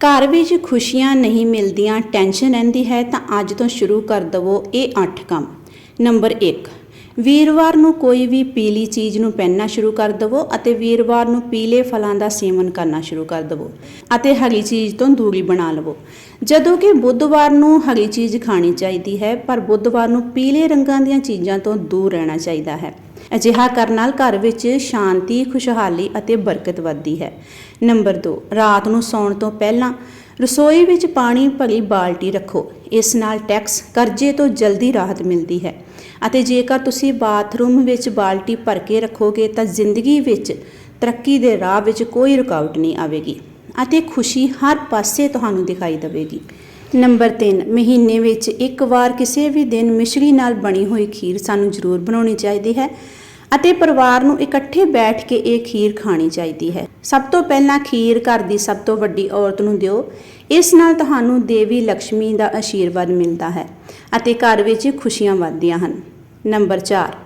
ਘਰ ਵਿੱਚ ਖੁਸ਼ੀਆਂ ਨਹੀਂ ਮਿਲਦੀਆਂ, ਟੈਨਸ਼ਨ ਰਹਿੰਦੀ ਹੈ, ਤਾਂ ਅੱਜ ਤੋਂ ਸ਼ੁਰੂ ਕਰ ਦਵੋ ਇਹ 8 ਕੰਮ। ਨੰਬਰ 1 ਵੀਰਵਾਰ ਨੂੰ ਕੋਈ ਵੀ ਪੀਲੀ ਚੀਜ਼ ਨੂੰ ਪਹਿਨਣਾ ਸ਼ੁਰੂ ਕਰ ਦਵੋ ਅਤੇ ਵੀਰਵਾਰ ਨੂੰ ਪੀਲੇ ਫਲਾਂ ਦਾ ਸੇਵਨ ਕਰਨਾ ਸ਼ੁਰੂ ਕਰ ਦਵੋ ਅਤੇ ਹਰੀ ਚੀਜ਼ ਤੋਂ ਦੂਰੀ ਬਣਾ ਲਵੋ। ਜਦੋਂ ਕਿ ਬੁੱਧਵਾਰ ਨੂੰ ਹਰੀ ਚੀਜ਼ ਖਾਣੀ ਚਾਹੀਦੀ ਹੈ, ਪਰ ਬੁੱਧਵਾਰ ਨੂੰ ਪੀਲੇ ਰੰਗਾਂ ਦੀਆਂ ਚੀਜ਼ਾਂ ਤੋਂ ਦੂਰ ਰਹਿਣਾ ਚਾਹੀਦਾ ਹੈ। ਅਜਿਹਾ ਕਰਨ ਨਾਲ ਘਰ ਵਿੱਚ ਸ਼ਾਂਤੀ, ਖੁਸ਼ਹਾਲੀ ਅਤੇ ਬਰਕਤ ਵੱਧਦੀ ਹੈ। ਨੰਬਰ 2 ਰਾਤ ਨੂੰ ਸੌਣ ਤੋਂ ਪਹਿਲਾਂ ਰਸੋਈ ਵਿੱਚ ਪਾਣੀ ਭਰੀ ਬਾਲਟੀ ਰੱਖੋ। ਇਸ ਨਾਲ ਟੈਕਸ ਕਰਜ਼ੇ ਤੋਂ ਜਲਦੀ ਰਾਹਤ ਮਿਲਦੀ ਹੈ ਅਤੇ ਜੇਕਰ ਤੁਸੀਂ ਬਾਥਰੂਮ ਵਿੱਚ ਬਾਲਟੀ ਭਰ ਕੇ ਰੱਖੋਗੇ ਤਾਂ ਜ਼ਿੰਦਗੀ ਵਿੱਚ ਤਰੱਕੀ ਦੇ ਰਾਹ ਵਿੱਚ ਕੋਈ ਰੁਕਾਵਟ ਨਹੀਂ ਆਵੇਗੀ ਅਤੇ ਖੁਸ਼ੀ ਹਰ ਪਾਸੇ ਤੁਹਾਨੂੰ ਦਿਖਾਈ ਦੇਵੇਗੀ। ਨੰਬਰ 3 ਮਹੀਨੇ ਵਿੱਚ ਇੱਕ ਵਾਰ ਕਿਸੇ ਵੀ ਦਿਨ ਮਿਸ਼ਰੀ ਨਾਲ ਬਣੀ ਹੋਈ ਖੀਰ ਸਾਨੂੰ ਜ਼ਰੂਰ ਬਣਾਉਣੀ ਚਾਹੀਦੀ ਹੈ ਅਤੇ ਪਰਿਵਾਰ ਨੂੰ ਇਕੱਠੇ ਬੈਠ ਕੇ ਇਹ ਖੀਰ ਖਾਣੀ ਚਾਹੀਦੀ ਹੈ। ਸਭ ਤੋਂ ਪਹਿਲਾਂ ਖੀਰ ਘਰ ਦੀ ਸਭ ਤੋਂ ਵੱਡੀ ਔਰਤ ਨੂੰ ਦਿਓ। ਇਸ ਨਾਲ ਤੁਹਾਨੂੰ ਦੇਵੀ ਲక్ష్ਮੀ ਦਾ ਆਸ਼ੀਰਵਾਦ ਮਿਲਦਾ ਹੈ ਅਤੇ ਘਰ ਵਿੱਚ ਖੁਸ਼ੀਆਂ ਵੱਧਦੀਆਂ ਹਨ। ਨੰਬਰ 4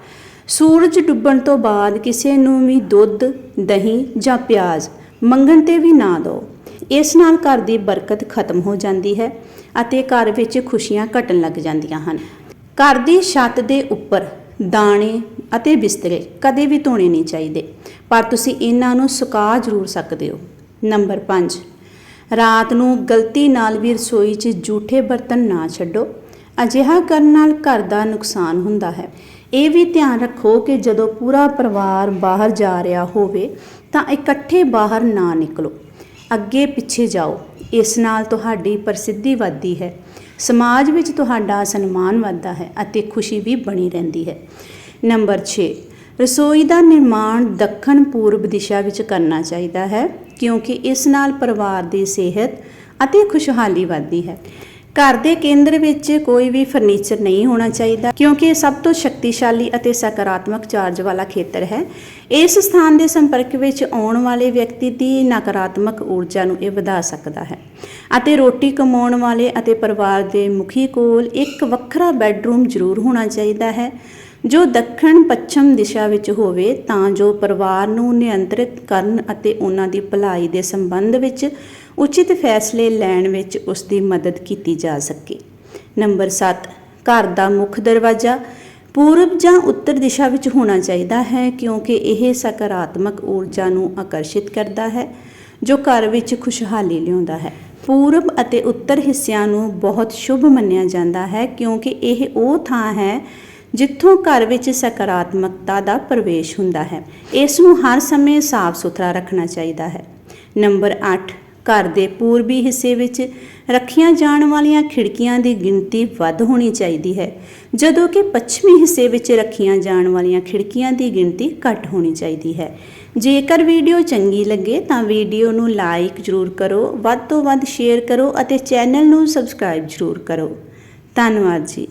ਸੂਰਜ ਡੁੱਬਣ ਤੋਂ ਬਾਅਦ ਕਿਸੇ ਨੂੰ ਵੀ ਦੁੱਧ, ਦਹੀਂ ਜਾਂ ਪਿਆਜ਼ ਮੰਗਣ ਤੇ ਵੀ ਨਾ ਦਿਓ। ਇਸ ਨਾਲ ਘਰ ਦੀ ਬਰਕਤ ਖਤਮ ਹੋ ਜਾਂਦੀ ਹੈ ਅਤੇ ਘਰ ਵਿੱਚ ਖੁਸ਼ੀਆਂ ਘਟਣ ਲੱਗ ਜਾਂਦੀਆਂ ਹਨ। ਘਰ ਦੀ ਛੱਤ ਦੇ ਉੱਪਰ ਦਾਣੇ ਅਤੇ ਬਿਸਤਰੇ ਕਦੇ ਵੀ ਧੋਣੇ ਨਹੀਂ ਚਾਹੀਦੇ, ਪਰ ਤੁਸੀਂ ਇਹਨਾਂ ਨੂੰ ਸੁਕਾ ਜ਼ਰੂਰ ਸਕਦੇ ਹੋ। ਨੰਬਰ 5 ਰਾਤ ਨੂੰ ਗਲਤੀ ਨਾਲ ਵੀ ਰਸੋਈ 'ਚ ਜੂਠੇ ਬਰਤਨ ਨਾ ਛੱਡੋ, ਅਜਿਹਾ ਕਰਨ ਨਾਲ ਘਰ ਦਾ ਨੁਕਸਾਨ ਹੁੰਦਾ ਹੈ। ਇਹ ਵੀ ਧਿਆਨ ਰੱਖੋ ਕਿ ਜਦੋਂ ਪੂਰਾ ਪਰਿਵਾਰ ਬਾਹਰ ਜਾ ਰਿਹਾ ਹੋਵੇ ਤਾਂ ਇਕੱਠੇ ਬਾਹਰ ਨਾ ਨਿਕਲੋ। ਅੱਗੇ ਪਿੱਛੇ ਜਾਓ। ਇਸ ਨਾਲ ਤੁਹਾਡੀ ਪ੍ਰਸਿੱਧੀ ਵੱਧਦੀ ਹੈ। ਸਮਾਜ ਵਿੱਚ ਤੁਹਾਡਾ ਸਨਮਾਨ ਵੱਧਦਾ ਹੈ ਅਤੇ ਖੁਸ਼ੀ ਵੀ ਬਣੀ ਰਹਿੰਦੀ ਹੈ। ਨੰਬਰ 6 ਰਸੋਈ ਦਾ ਨਿਰਮਾਣ ਦੱਖਣ ਪੂਰਬ ਦਿਸ਼ਾ ਵਿੱਚ ਕਰਨਾ ਚਾਹੀਦਾ ਹੈ, ਕਿਉਂਕਿ ਇਸ ਨਾਲ ਪਰਿਵਾਰ ਦੀ ਸਿਹਤ ਅਤੇ ਖੁਸ਼ਹਾਲੀ ਵੱਧਦੀ ਹੈ। ਘਰ ਦੇ ਕੇਂਦਰ ਵਿੱਚ ਕੋਈ ਵੀ ਫਰਨੀਚਰ ਨਹੀਂ ਹੋਣਾ ਚਾਹੀਦਾ, ਕਿਉਂਕਿ ਇਹ ਸਭ ਤੋਂ ਸ਼ਕਤੀਸ਼ਾਲੀ ਅਤੇ ਸਕਾਰਾਤਮਕ ਚਾਰਜ ਵਾਲਾ ਖੇਤਰ ਹੈ। ਇਸ ਸਥਾਨ ਦੇ ਸੰਪਰਕ ਵਿੱਚ ਆਉਣ ਵਾਲੇ ਵਿਅਕਤੀ ਦੀ ਨਕਾਰਾਤਮਕ ਊਰਜਾ ਨੂੰ ਇਹ ਵਧਾ ਸਕਦਾ ਹੈ ਅਤੇ ਰੋਟੀ ਕਮਾਉਣ ਵਾਲੇ ਅਤੇ ਪਰਿਵਾਰ ਦੇ ਮੁਖੀ ਕੋਲ ਇੱਕ ਵੱਖਰਾ ਬੈੱਡਰੂਮ ਜ਼ਰੂਰ ਹੋਣਾ ਚਾਹੀਦਾ ਹੈ। ਜੋ ਦੱਖਣ ਪੱਛਮ ਦਿਸ਼ਾ ਵਿੱਚ ਹੋਵੇ ਤਾਂ ਜੋ ਪਰਿਵਾਰ ਨੂੰ ਨਿਯੰਤਰਿਤ ਕਰਨ ਅਤੇ ਉਹਨਾਂ ਦੀ ਭਲਾਈ ਦੇ ਸੰਬੰਧ ਵਿੱਚ ਉਚਿਤ ਫੈਸਲੇ ਲੈਣ ਵਿੱਚ ਉਸ ਦੀ ਮਦਦ ਕੀਤੀ ਜਾ ਸਕੇ। ਨੰਬਰ 7 ਘਰ ਦਾ ਮੁੱਖ ਦਰਵਾਜ਼ਾ ਪੂਰਬ ਜਾਂ ਉੱਤਰ ਦਿਸ਼ਾ ਵਿੱਚ ਹੋਣਾ ਚਾਹੀਦਾ ਹੈ ਕਿਉਂਕਿ ਇਹ ਸਕਾਰਾਤਮਕ ਊਰਜਾ ਨੂੰ ਆਕਰਸ਼ਿਤ ਕਰਦਾ ਹੈ, ਜੋ ਘਰ ਵਿੱਚ ਖੁਸ਼ਹਾਲੀ ਲਿਆਉਂਦਾ ਹੈ। ਪੂਰਬ ਅਤੇ ਉੱਤਰ ਹਿੱਸਿਆਂ ਨੂੰ ਬਹੁਤ ਸ਼ੁਭ ਮੰਨਿਆ ਜਾਂਦਾ ਹੈ ਕਿਉਂਕਿ ਇਹ ਉਹ ਥਾਂ ਹੈ ਜਿੱਥੋਂ ਘਰ ਵਿੱਚ ਸਕਾਰਾਤਮਕਤਾ ਦਾ ਪ੍ਰਵੇਸ਼ ਹੁੰਦਾ ਹੈ। ਇਸ ਨੂੰ ਹਰ ਸਮੇਂ ਸਾਫ਼ ਸੁਥਰਾ ਰੱਖਣਾ ਚਾਹੀਦਾ ਹੈ। ਨੰਬਰ 8 ਘਰ ਦੇ ਪੂਰਬੀ ਹਿੱਸੇ ਵਿੱਚ ਰੱਖੀਆਂ ਜਾਣ ਵਾਲੀਆਂ ਖਿੜਕੀਆਂ ਦੀ ਗਿਣਤੀ ਵੱਧ ਹੋਣੀ ਚਾਹੀਦੀ ਹੈ, ਜਦੋਂ ਕਿ ਪੱਛਮੀ ਹਿੱਸੇ ਵਿੱਚ ਰੱਖੀਆਂ ਜਾਣ ਵਾਲੀਆਂ ਖਿੜਕੀਆਂ ਦੀ ਗਿਣਤੀ ਘੱਟ ਹੋਣੀ ਚਾਹੀਦੀ ਹੈ। ਜੇਕਰ ਵੀਡੀਓ ਚੰਗੀ ਲੱਗੇ ਤਾਂ ਵੀਡੀਓ ਨੂੰ ਲਾਈਕ ਜ਼ਰੂਰ ਕਰੋ, ਵੱਧ ਤੋਂ ਵੱਧ ਸ਼ੇਅਰ ਕਰੋ ਅਤੇ ਚੈਨਲ ਨੂੰ ਸਬਸਕ੍ਰਾਈਬ ਜ਼ਰੂਰ ਕਰੋ। ਧੰਨਵਾਦ ਜੀ।